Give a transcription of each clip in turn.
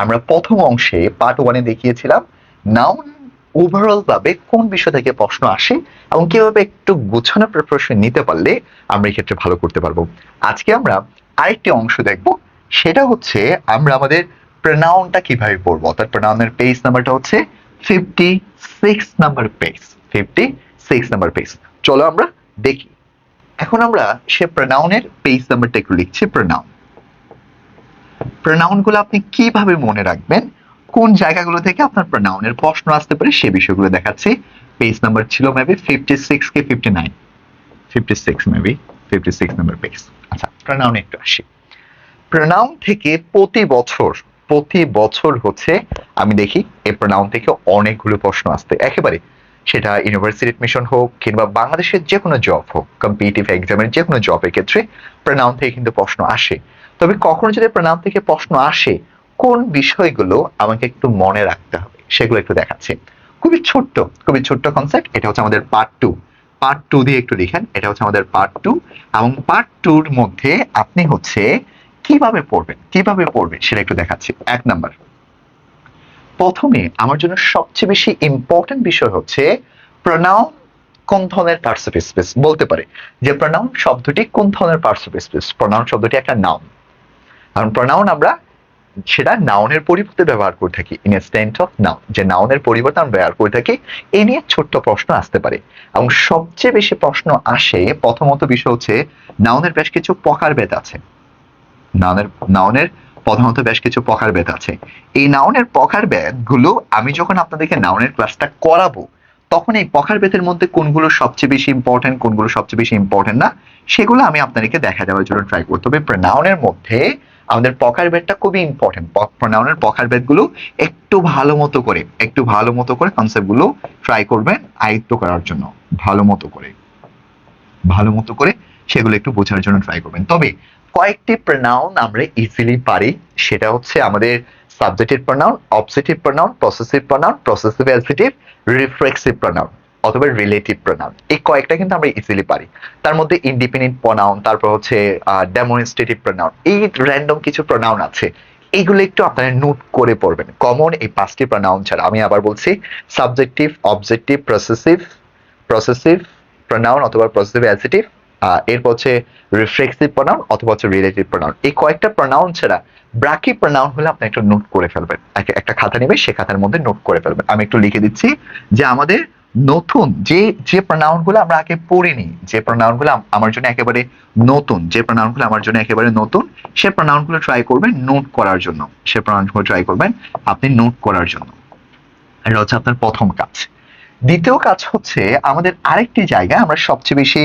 আমরা প্রথম অংশে পার্ট ওয়ানে দেখিয়েছিলাম নাউন ওভারঅল ভাবে কোন বিষয় থেকে প্রশ্ন আসে এবং কীভাবে একটু গোছানো প্রিপারেশন নিতে পারলে আমরা এই ক্ষেত্রে ভালো করতে পারব। আজকে আমরা আরেকটি অংশ দেখব, সেটা হচ্ছে আমরা আমাদের প্রনাউনটা কীভাবে পড়ব, অর্থাৎ প্রনাউনের পেজ নাম্বারটা হচ্ছে fifty six number page fifty six number page চলো আমরা দেখি। এখন আমরা সে প্রনাউনের পেজ নাম্বারটা একটু লিখছি প্রনাউন প্রনাউনগুলো আপনি কীভাবে মনে রাখবেন? কোন জায়গাগুলো থেকে আপনার প্রনাউনের প্রশ্ন আসতে পারে সে বিষয়গুলো দেখাচ্ছি। পেজ নাম্বার ছিল মেবি ফিফটি সিক্স কে fifty nine fifty six maybe fifty six number page আচ্ছা প্রনাউনে একটু আসি। প্রনাউন থেকে প্রতি বছর প্রতি বছর হচ্ছে, আমি দেখি, এই প্রনাউন থেকে অনেকগুলো প্রশ্ন আসতে। একেবারে, সেটা ইউনিভার্সিটি এডমিশন হোক কিংবা বাংলাদেশের যে কোনো জব হোক কম্পিটিটিভ এক্সামের যে কোনো জবের ক্ষেত্রে প্রনাউন থেকে কিন্তু প্রশ্ন আসে। তবে কখনো যদি প্রনাউন থেকে প্রশ্ন আসে, কোন বিষয়গুলো আমাকে একটু মনে রাখতে হবে, সেগুলো একটু দেখাচ্ছি। খুবই ছোট্ট খুবই ছোট্ট কনসেপ্ট এটা হচ্ছে আমাদের পার্ট টু পার্ট টু দিয়ে একটু লিখেন, এটা হচ্ছে আমাদের পার্ট টু এবং পার্ট টুর মধ্যে আপনি হচ্ছে কীভাবে পড়বেন কীভাবে পড়বেন, সেটা একটু দেখাচ্ছি। এক নাম্বার। প্রথমে আমার জন্য সবচেয়ে বেশি ইম্পর্টেন্ট বিষয় হচ্ছে প্রনাউন কোন ধরনের পার্টস অফ স্পেস বলতে পারে। যে প্রনাউন শব্দটি কোন ধরনের পার্টস অফ স্পেস প্রনাউন শব্দটি একটা নাউন কারণ প্রনাউন আমরা সেটা নাউনের পরিবর্তে ব্যবহার করে থাকি ইন ইনস্ট্যান্ট অফ নাউন যে নাউনের পরিবর্তে আমরা ব্যবহার করে থাকি, এ নিয়ে ছোট্ট প্রশ্ন আসতে পারে। এবং সবচেয়ে বেশি প্রশ্ন আসে, প্রথমত বিষয় হচ্ছে নাউনের বেশ কিছু প্রকারভেদ আছে। নাউনের নাউনের প্রধানত বেশ কিছু প্রকারভেদ আছে। এই নাউনের প্রকারভেদগুলো আমি যখন আপনাদেরকে নাউনের ক্লাসটা করাবো, তখন এই প্রকারভেদের মধ্যে কোনগুলো সবচেয়ে বেশি ইম্পর্টেন্ট কোনগুলো সবচেয়ে বেশি ইম্পর্টেন্ট না, সেগুলো আমি আপনাদেরকে দেখা দেওয়ার জন্য ট্রাই করতে হবে। নাউনের মধ্যে আমাদের প্রকারভেদটা খুবই ইম্পর্টেন্ট প্রনাউনের প্রকারভেদগুলো একটু ভালো মতো করে, একটু ভালো মতো করে কনসেপ্টগুলো ট্রাই করবেন আয়ত্ত করার জন্য। ভালো মতো করে। ভালো মতো করে সেগুলো একটু বোঝার জন্য ট্রাই করবেন। তবে কয়েকটি প্রনাউন আমরা ইজিলি পারি। সেটা হচ্ছে আমাদের subjective pronoun objective pronoun possessive pronoun possessive অ্যালসিটিভ reflexive pronoun অথবা রিলেটিভ প্রনাউন এই কয়েকটা কিন্তু আমরা ইজিলি পারি। তার মধ্যে ইন্ডিপেন্ডেন্ট প্রনাউন তারপর হচ্ছে ডেমনস্ট্রেটিভ প্রনাউন এই র্যান্ডম কিছু প্রনাউন আছে। এইগুলো একটু আপনারা নোট করে পড়বেন। কমন এই পাঁচটি প্রনাউন ছাড়া। আমি আবার বলছি subjective objective possessive possessive pronoun অথবা প্রসেসিভ অ্যালসিটিভ এরপর হচ্ছে রিফ্লেক্সিভ প্রনাউন অথবা হচ্ছে রিলেটিভ প্রনাউন এই কয়েকটা প্রনাউন ছাড়া ব্রাকি প্রনাউন হলে আপনি একটু নোট করে ফেলবেন। একটা খাতা নেবে সে খাতার মধ্যে নোট করে ফেলবেন। আমি একটু লিখে দিচ্ছি যে আমাদের নতুন, যে যে প্রনাউনগুলো আমরা আগে পড়িনি, যে প্রনাউনগুলো আমার জন্য একেবারে নতুন, যে প্রনাউনগুলো আমার জন্য একেবারে নতুন, সে প্রনাউনগুলো ট্রাই করবেন নোট করার জন্য। সে প্রনাউনগুলো ট্রাই করবেন আপনি নোট করার জন্য। এটা হচ্ছে আপনার প্রথম কাজ। দ্বিতীয় কাজ হচ্ছে আমাদের আরেকটি জায়গা আমরা সবচেয়ে বেশি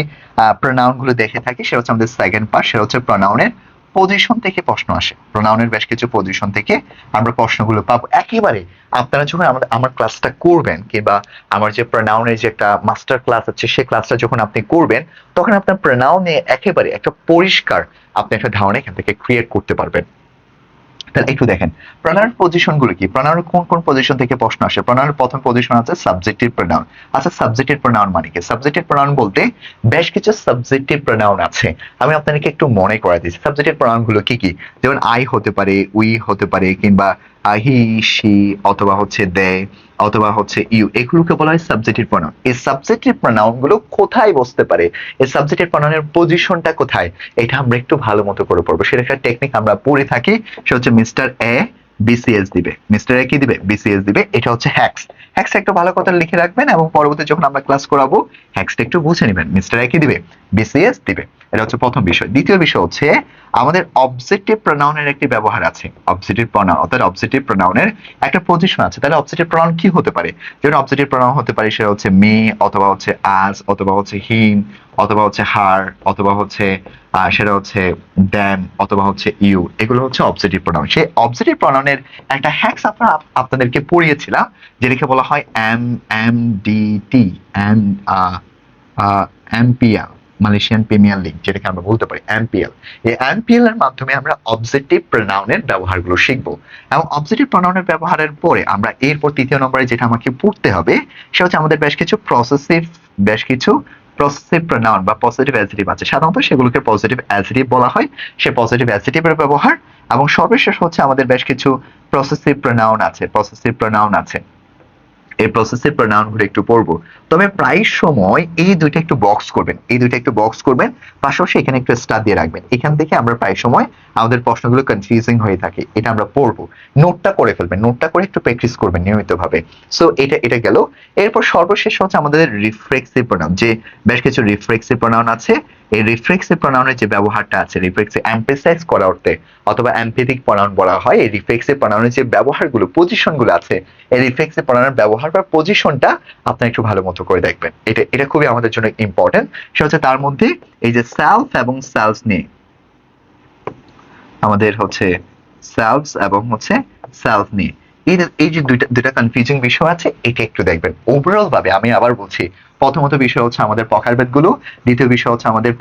প্রনাউনগুলো দেখে থাকি, সেটা হচ্ছে আমাদের সেকেন্ড পার্ট সেটা হচ্ছে প্রনাউনের পজিশন থেকে প্রশ্ন আসে। প্রোনাউনের বেশ কিছু পজিশন থেকে আমরা প্রশ্নগুলো পাবো। একেবারে আপনারা যখন আমাদের, আমার ক্লাসটা করবেন কিংবা আমার যে প্রোনাউনের যে একটা মাস্টার ক্লাস আছে সেই ক্লাসটা যখন আপনি করবেন, তখন আপনার প্রোনাউনে একেবারে একটা পরিষ্কার আপনি একটা ধারণা এখান থেকে ক্রিয়েট করতে পারবেন। তাহলে একটু দেখেন প্রনাউন পজিশনগুলো কি? প্রনাউন কোন কোন পজিশন থেকে প্রশ্ন আসে? প্রনাউনের প্রথম পজিশন আছে সাবজেক্টিভ প্রনাউন আচ্ছা সাবজেক্টিভ প্রনাউন মানে কি? সাবজেক্টিভ প্রনাউন বলতে বেশ কিছু সাবজেক্টিভ প্রনাউন আছে। আমি আপনাদেরকে একটু মনে করে দিচ্ছি। সাবজেক্টিভ প্রনাউনগুলো কি কি? যেমন আই হতে পারে উই হতে পারে, কিংবা হি সি অথবা হচ্ছে দে অথবা হচ্ছে ইউ, এগুলোকে বলা হয় সাবজেক্টিভ এই সাবজেক্টিভগুলো কোথায় বসতে পারে? এই সাবজেক্টিভ পজিশনটা কোথায়? এটা আমরা একটু ভালো মতো করে পড়ব। সেটা একটা টেকনিক আমরা পড়ে থাকি। সেটা হচ্ছে মিস্টার এ বিসিএস দিবে। মিস্টার এ কি দিবে? বিসিএস দিবে। এটা হচ্ছে হ্যাক্স হ্যাক্স একটু ভালো কথা লিখে রাখবেন এবং পরবর্তী যখন আমরা ক্লাস করাবো হ্যাক্সটা একটু বুঝে নেবেন। মিস্টার এ কি দিবে? বিসিএস দিবে। এটা হচ্ছে প্রথম বিষয়। দ্বিতীয় বিষয় হচ্ছে, আমাদের অবজেক্টিভ প্রনাউনের একটি ব্যবহার আছে। অবজেক্টিভ প্রনাউন অর্থাৎ অবজেক্টিভ প্রনাউনের একটা পজিশন আছে। তাহলে অবজেক্টিভ প্রনাউন কি হতে পারে? যেমন অবজেক্টিভ প্রনাউন হতে পারে, সেটা হচ্ছে মে, অথবা হচ্ছে আজ অথবা হচ্ছে হিম অথবা হচ্ছে হার অথবা হচ্ছে সেটা হচ্ছে দ্যাম অথবা হচ্ছে ইউ এগুলো হচ্ছে অবজেক্টিভ প্রনাউন সেই অবজেক্টিভ প্রনাউনের একটা হ্যাক্স আপনারা আপনাদেরকে পড়িয়েছিলাম, যেটাকে বলা হয় M M D T M P MPL Malaysian Premier League যেটাকে আমরা বলতে পারি এমপিএল এই এমপিএল এর মাধ্যমে আমরা অবজেক্টিভ প্রনাউনের ব্যবহারগুলো শিখব। এবং অবজেক্টিভ প্রনাউনের ব্যবহারের পরে আমরা এরপর তৃতীয় নম্বরে যেটা আমাকে পড়তে হবে, সেটা হচ্ছে আমাদের বেশ কিছু প্রসেসিভ বেশ কিছু পসেসিভ প্রোনাউন বা পজিটিভ অ্যাজিটিভ আছে। সাধারণত সেগুলোকে পজিটিভ অ্যাজিটিভ বলা হয়। সে পজিটিভ অ্যাজিটিভের ব্যবহার এবং সর্বশেষ হচ্ছে আমাদের বেশ কিছু প্রসেসিভ প্রোনাউন আছে পসেসিভ প্রোনাউন আছে। এই প্রসেসিভ প্রোনাউনগুলো একটু পড়ব। তবে প্রায় সময় এই দুইটা একটু বক্স করবেন। এই দুইটা একটু বক্স করবেন, পাশাপাশি এখানে একটু স্টার দিয়ে রাখবেন। এখান থেকে আমরা প্রায় সময় আমাদের প্রশ্নগুলো কনফিউজিং হয়ে থাকে। এটা আমরা পড়ব। নোটটা করে ফেলবেন। নোটটা করে একটু প্র্যাকটিস করবেন নিয়মিতভাবে। সো এটা এটা গেল। এরপর সর্বশেষ হচ্ছে আমাদের রিফ্লেক্সিভ প্রোনাউন যে বেশ কিছু রিফ্লেক্সিভ প্রোনাউন আছে। এই রিফ্লেক্সিভ প্রোনাউনের যে ব্যবহারটা আছে রিফ্লেক্সিভ এমফেসাইজ করা অর্থে অথবা এমপেথিক প্রোনাউন বলা হয়, এই রিফ্লেক্সিভ প্রোনাউনের যে ব্যবহারগুলো পজিশনগুলো আছে, এই রিফ্লেক্সিভ প্রোনাউনের ব্যবহার বা পজিশনটা আপনার একটু ভালো মতো করে দেখবেন। এটা এটা খুবই আমাদের জন্য ইম্পর্টেন্ট সেটা হচ্ছে তার মধ্যে এই যে সেলফ এবং সেলস নিয়ে। আমাদের হচ্ছে সেলফস এবং হচ্ছে সেলফ নিয়ে। এই এই যে দুইটা দুইটা কনফিউজিং বিষয় আছে, এটা একটু দেখবেন। ওভারঅল ভাবে আমি আবার বলছি, প্রথমত বিষয় হচ্ছে আমাদের দ্বিতীয় বিষয় হচ্ছে আমাদের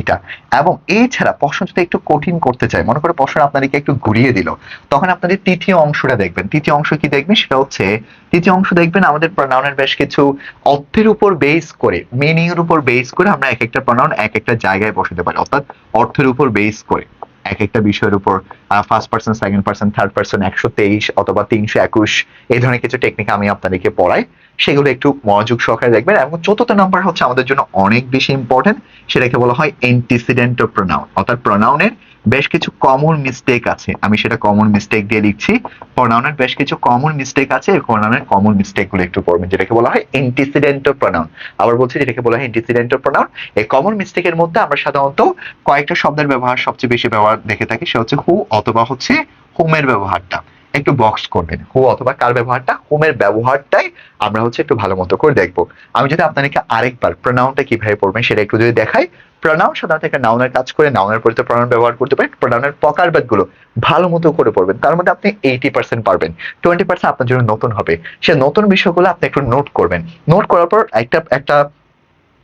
এটা। এবং এই ছাড়া প্রশ্ন যদি একটু কঠিন করতে চাই, মনে করে প্রশ্ন আপনাদেরকে একটু ঘুরিয়ে দিল, তখন আপনাদের তৃতীয় অংশটা দেখবেন। তৃতীয় অংশ কি দেখবেন? সেটা হচ্ছে, তৃতীয় অংশ দেখবেন আমাদের প্রনাউনের বেশ কিছু অর্থের উপর বেস করে মিনিং এর উপর বেস করে আমরা এক একটা প্রনাউন এক একটা জায়গায় বসাতে পারি, অর্থাৎ অর্থের উপর বেস করে। এক একটা বিষয়ের উপর first person second person third person একশো তেইশ অথবা তিনশো একুশ, এই ধরনের কিছু টেকনিক আমি আপনাদেরকে পড়াই। সেগুলো একটু মনোযোগ সহকারে দেখবেন এবং চতুর্থ নাম্বার হচ্ছে আমাদের জন্য অনেক বেশি ইম্পর্টেন্ট সেটাকে বলা হয় এন্টিসিডেন্ট প্রনাউন অর্থাৎ প্রনাউনের বেশ কিছু কমন মিস্টেক আছে। আমি সেটা কমন মিস্টেক দিয়ে লিখছি। প্রনাউনের বেশ কিছু কমন মিস্টেক আছে প্রনাউনের কমন মিস্টেকগুলো একটু পড়বেন যেটাকে বলা হয় এন্টিসিডেন্ট প্রনাউন আবার বলছি যেটাকে বলা হয় এন্টিসিডেন্ট প্রনাউন এই কমন মিস্টেকের মধ্যে আমরা সাধারণত কয়েকটা শব্দের ব্যবহার সবচেয়ে বেশি ব্যবহার দেখে থাকি সে হচ্ছে হু অথবা হচ্ছে হোমের ব্যবহারটা। একটু বক্স করবেন হু অথবা কার ব্যবহারটা? হোমের ব্যবহারটাই আমরা হচ্ছে একটু ভালো মতো করে দেখব। আমি যদি আপনাদেরকে আরেকবার প্রনাউনটা কীভাবে পড়বেন সেটা একটু যদি দেখাই। প্রনাউন সাধারণত একটা নাউনের কাজ করে নাউনের পরিবর্তে প্রনাউন ব্যবহার করতে পারেন। প্রনাউনের প্রকারভেদগুলো ভালো মতো করে পড়বেন। তার মধ্যে আপনি এইটি পার্সেন্ট পারবেন। টোয়েন্টি পার্সেন্ট আপনার জন্য নতুন হবে। সে নতুন বিষয়গুলো আপনি একটু নোট করবেন। নোট করার পর একটা একটা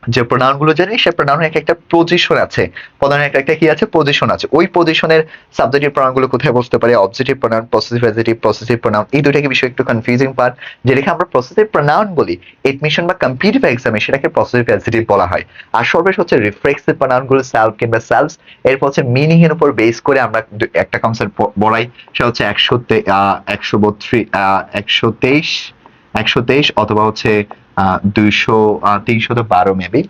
যে প্রোনাউনগুলো জানি, সে প্রোনাউনের এক একটা পজিশন আছে। প্রোনাউনের একটা একটা কি আছে? পজিশন আছে। ওই পজিশনের সাবজেক্টিভ প্রোনাউনগুলো কোথায় বসতে পারে? Objective pronoun possessive adjective possessive pronoun এই দুটাকে বিষয় একটু কনফিউজিং পার্ট যেটাকে আমরা পসেসিভ প্রোনাউন বলি এডমিশন বা কম্পিটিটিভ এক্সামে সেটাকে পসেসিভ অ্যাডজেক্টিভ বলা হয়। আর সর্বশেষ হচ্ছে রিফ্লেক্সিভ প্রোনাউনগুলো সেলফ কিংবা সেলফস এরপর হচ্ছে মিনিং এর উপর বেস করে আমরা একটা কনসেপ্ট বলাই, সেটা হচ্ছে একশো একশো বত্রিশ একশো তেইশ একশো তেইশ অথবা হচ্ছে দুইশো তিনশো বারো মেবি।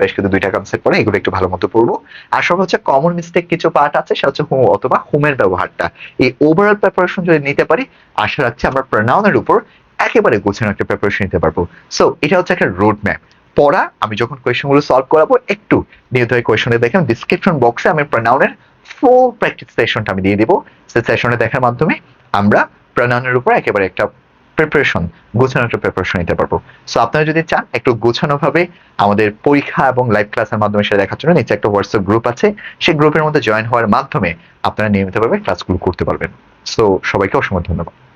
বেশ কিছু দুইটা কনসেপ্ট পড়ে, এগুলো একটু ভালো মতো পড়ব। আর সব হচ্ছে কমন মিস্টেক কিছু পার্ট আছে, সেটা হচ্ছে অথবা হুমের ব্যবহারটা। এই ওভারঅল প্রিপারেশন যদি নিতে পারি, আশা রাখছি আমরা উপর একেবারে গোছানো একটা প্রিপারেশন নিতে পারব। সো এটা হচ্ছে একটা রোড ম্যাপ পড়া, আমি যখন কোয়েশ্চেনগুলো সলভ করাবো, একটু নিয়মিত কোয়েশ্চনে দেখেন ডিসক্রিপশন বক্সে আমি প্রনাউনের ফুল প্র্যাকটিস সেশনটা আমি দিয়ে দিব। সেই সেশনে দেখার মাধ্যমে আমরা প্রনাউনের উপর একেবারে একটা প্রিপারেশন গোছানো একটা প্রিপারেশন নিতে পারব। সো আপনারা যদি চান একটু গোছানো ভাবে আমাদের পরীক্ষা এবং লাইভ ক্লাসের মাধ্যমে সেটা দেখার জন্য নিচে একটা হোয়াটসঅ্যাপ গ্রুপ আছে। সেই গ্রুপের মধ্যে জয়েন হওয়ার মাধ্যমে আপনারা নিয়মিতভাবে ক্লাসগুলো করতে পারবেন। সো সবাইকে অসংখ্য ধন্যবাদ।